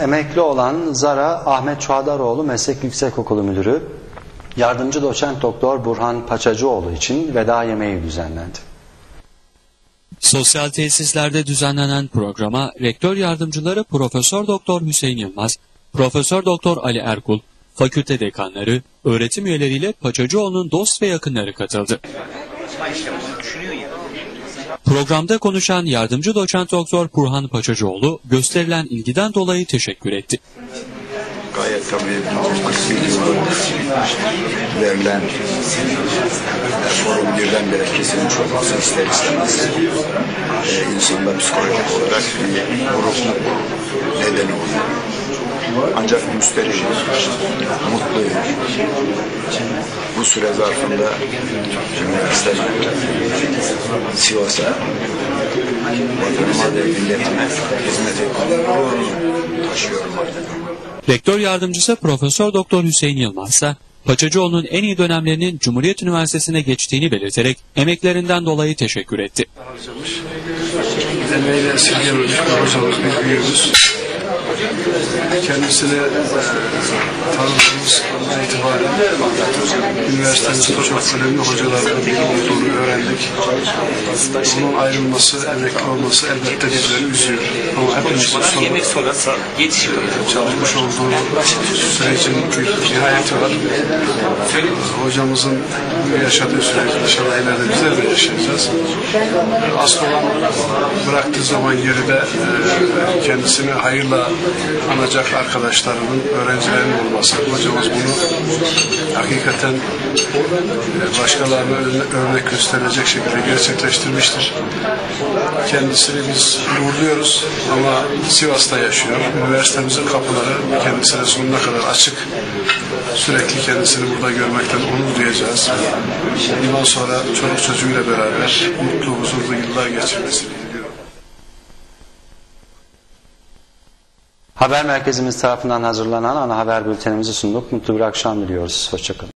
Emekli olan Zara Ahmet Çuhadaroğlu Meslek Yüksekokulu Müdürü, yardımcı doçent doktor Burhan Paçacıoğlu için veda yemeği düzenlendi. Sosyal tesislerde düzenlenen programa rektör yardımcıları Profesör Doktor Hüseyin Yılmaz, Profesör Doktor Ali Erkul, fakülte dekanları, öğretim üyeleriyle Paçacıoğlu'nun dost ve yakınları katıldı. Programda konuşan yardımcı doçent doktor Burhan Paçacıoğlu gösterilen ilgiden dolayı teşekkür etti. gayet tabii verilen forum birdenbire kesilmiş olması ister istemez e, insanda psikolojik olarak bir burukluk nedeni oluyor. Ancak müsterihim, mutluyum. Bu süre zarfında üniversite Sivas'a vatanıma ve milletime hizmet ettiğim gururunu taşıyorum artık. Rektör yardımcısı Profesör Doktor Hüseyin Yılmaz Paçacıoğlu'nun en iyi dönemlerinin Cumhuriyet Üniversitesi'ne geçtiğini belirterek emeklerinden dolayı teşekkür etti. harcamış. Emeğiyle esirgememiş bir hocamız, bir büyüğümüz. Kendisini e, tanıdığımız andan itibaren üniversitemizde çok önemli hocalardan biri olduğunu öğrendik. Onun ayrılması, emekli olması elbette bizleri üzüyor. Ama hepimizin son Yemek sonrası yetişiyor. çalışmış olduğu sürecin bir nihayeti var. Hocamızın bu yaşadığı süreci inşallah ileride bizler de yaşayacağız. Asıl olan bıraktığı zaman geride e, kendisini hayırla anacak arkadaşlarının, öğrencilerinin olması. Hocamız bunu hakikaten e, başkalarına örne- örnek gösterecek şekilde gerçekleştirmiştir. Kendisini biz uğurluyoruz ama Sivas'ta yaşıyor. Üniversitemizin kapıları kendisine sonuna kadar açık. Sürekli kendisini burada görmekten onur duyacağız. Bundan sonra çoluk çocuğuyla beraber mutlu, huzurlu yıllar geçirmesini diliyorum. Haber merkezimiz tarafından hazırlanan ana haber bültenimizi sunduk. Mutlu bir akşam diliyoruz. Hoşçakalın.